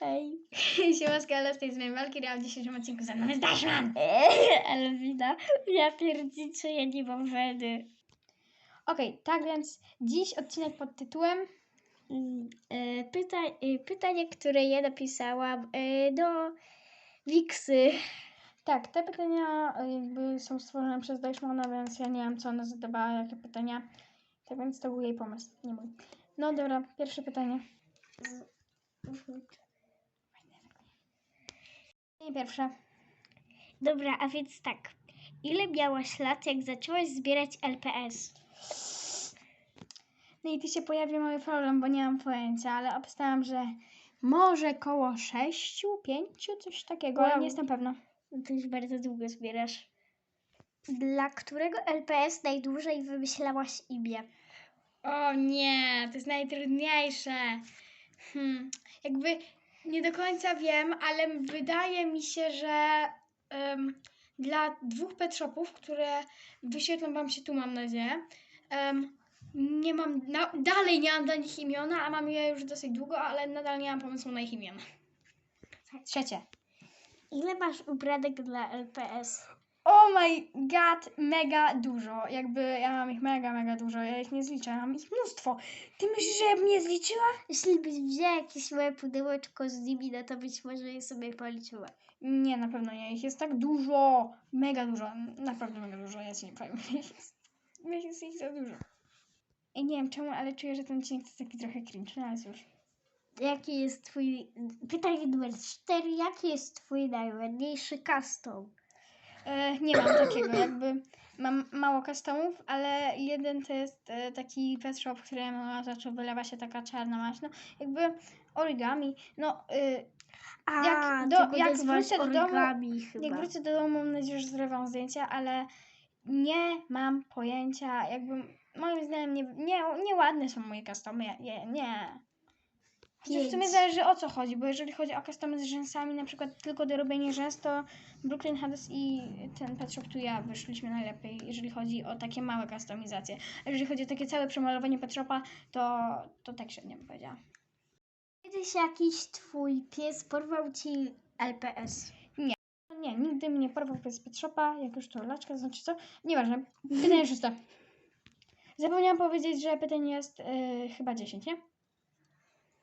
Hej. Siema Skala, z tej zmiany walki, a w dzisiejszym odcinku ze mną jest Dashman. Elwina, ja pierdziczę, ja nie mam weny. Okej, tak więc dziś odcinek pod tytułem Mm, e, Pyta, e, pytanie, które ja napisałam e, do Wiksy. Tak, te pytania y, jakby są stworzone przez Dashmana, więc ja nie wiem, co ona zadawała, jakie pytania. Tak więc to był jej pomysł, nie mój. No dobra, pierwsze pytanie. I pierwsze. Dobra, a więc tak. Ile miałaś lat, jak zaczęłaś zbierać LPS? No i tu się pojawia mały problem, bo nie mam pojęcia, ale obstałam, że może koło 6, 5, coś takiego, ale Wow. nie jestem pewna. No To już bardzo długo zbierasz. Dla którego LPS najdłużej wymyślałaś imię? O nie, to jest najtrudniejsze. Hmm, jakby nie do końca wiem, ale wydaje mi się, że em, dla dwóch pet shopów, które wyświetlą Wam się tu, mam nadzieję, em, nie mam, na, dalej nie mam dla nich imiona, a mam je już dosyć długo, ale nadal nie mam pomysłu na ich imiona. Trzecie. Ile masz ubranek dla LPS? Oh my god, mega dużo. Jakby ja mam ich mega, mega dużo. Ja ich nie zliczę, ja mam ich mnóstwo. Ty myślisz, że ja bym nie zliczyła? Jeśli byś wzięła jakieś małe pudełeczko z nimi, no to być może je sobie policzyła. Nie, na pewno nie. Ich jest tak dużo. Mega dużo. Naprawdę mega dużo. Ja ci nie powiem. Jest, ich jest ich za dużo. I nie wiem czemu, ale czuję, że ten odcinek jest taki trochę cringe, no ale cóż. Jaki jest twój... Pytanie numer cztery. Jaki jest twój najładniejszy custom? E, nie mam takiego, jakby mam mało customów, ale jeden to jest e, taki pet shop, w którym zaczął wylewa się taka czarna maść. No, jakby origami. No, e, A, Jak do- jak wrócę do domu- chyba. Jak wrócę do domu, mam nadzieję, że zrobię zdjęcia, ale nie mam pojęcia, jakby moim zdaniem nie, nie, nieładne są moje customy, nie, nie. Chociaż w sumie zależy o co chodzi, bo jeżeli chodzi o customy z rzęsami, na przykład tylko do robienia rzęs, to Brooklyn Hades i ten Pet Shop tu ja wyszliśmy najlepiej, jeżeli chodzi o takie małe kustomizacje. A jeżeli chodzi o takie całe przemalowanie Pet Shopa, to, to tak średnio bym powiedziała. Kiedyś jakiś twój pies porwał ci LPS. Nie, nigdy mnie porwał przez Pet Shopa, jak już to laczka, znaczy co? Nieważne. Pytanie szóste. Zapomniałam powiedzieć, że pytanie jest yy, chyba 10, nie?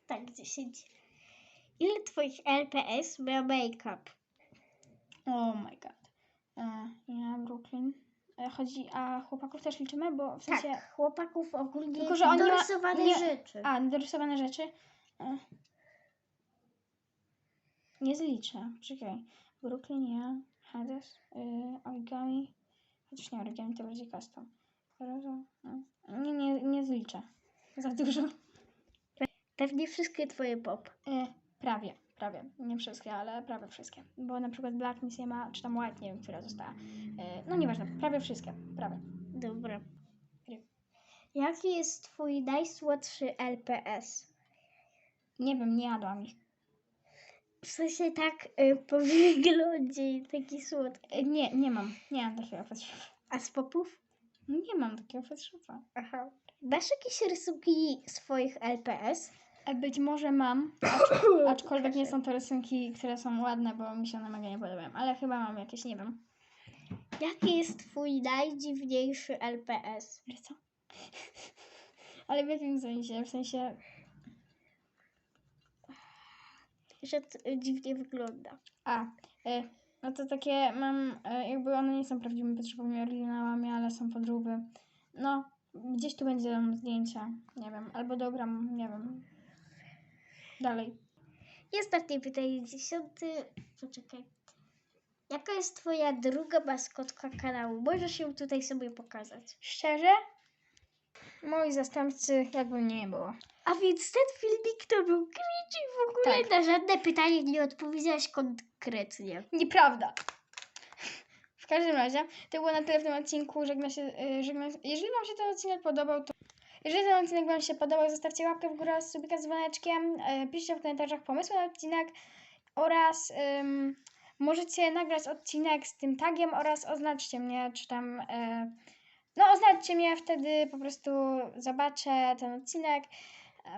Tak, 10. Ile twoich LPS miał make-up? Oh my god. E, ja, Brooklyn. E, chodzi, a chłopaków też liczymy, bo w sensie... Tak, chłopaków ogólnie Tylko, że oni ma- dorysowane nie- rzeczy. A, dorysowane rzeczy. E, nie zliczę. Czekaj. Brooklyn, ja, Hades, yy, origami. Chociaż nie, origami to bardziej custom. Rozo, e, Nie, nie, nie zliczę. Za dużo. Pewnie wszystkie twoje pop. E, prawie, prawie. Nie wszystkie, ale prawie wszystkie. Bo na przykład Black nic nie ma, czy tam White, nie wiem, która została. E, no nieważne, prawie wszystkie, prawie. Dobra. Jaki jest twój najsłodszy LPS? Nie wiem, nie jadłam ich. W sensie tak y, po wyglądzie taki słodki. E, nie, nie mam. Nie mam takiego fetshopa. A z popów? Nie mam takiego fetshopa. Aha. Masz jakieś rysunki swoich LPS? Być może mam, aczkolwiek nie są to rysunki, które są ładne, bo mi się one mega nie podobają. Ale chyba mam jakieś, nie wiem. Jaki jest twój najdziwniejszy LPS? Że co? Ale w jakim sensie? W sensie... Że dziwnie wygląda. A, e, no to takie mam, e, jakby one nie są prawdziwymi potrzebami oryginałami, ale są podróby. No, gdzieś tu będzie tam zdjęcia, nie wiem, albo dogram, nie wiem. Dalej. I ostatnie pytanie, dziesiąty. Poczekaj. Jaka jest twoja druga maskotka kanału? Możesz ją tutaj sobie pokazać. Szczerze? Moi zastępcy jakby nie było. A więc ten filmik to był cringe i w ogóle Tak. na żadne pytanie nie odpowiedziałaś konkretnie. Nieprawda. W każdym razie, to było na tyle w tym odcinku. Żegna się, y, żegna, jeżeli Wam się ten odcinek podobał, to jeżeli ten odcinek Wam się podobał, zostawcie łapkę w górę subika z dzwoneczkiem, y, piszcie w komentarzach pomysły na odcinek oraz ym, możecie nagrać odcinek z tym tagiem oraz oznaczcie mnie, czy tam... Y, no, oznaczcie mnie, wtedy po prostu zobaczę ten odcinek.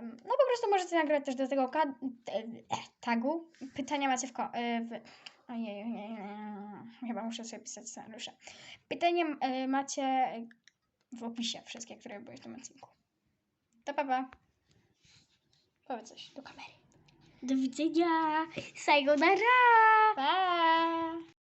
No po prostu możecie nagrać też do tego e, e, tagu. Pytania macie w, ko- e, w... Ojej, ojej, ojej, chyba muszę sobie pisać scenariusze. Pytania e, macie w opisie wszystkie, które były w tym odcinku. To pa, pa. Powiedz coś do kamery. Do widzenia. Sayonara. Pa!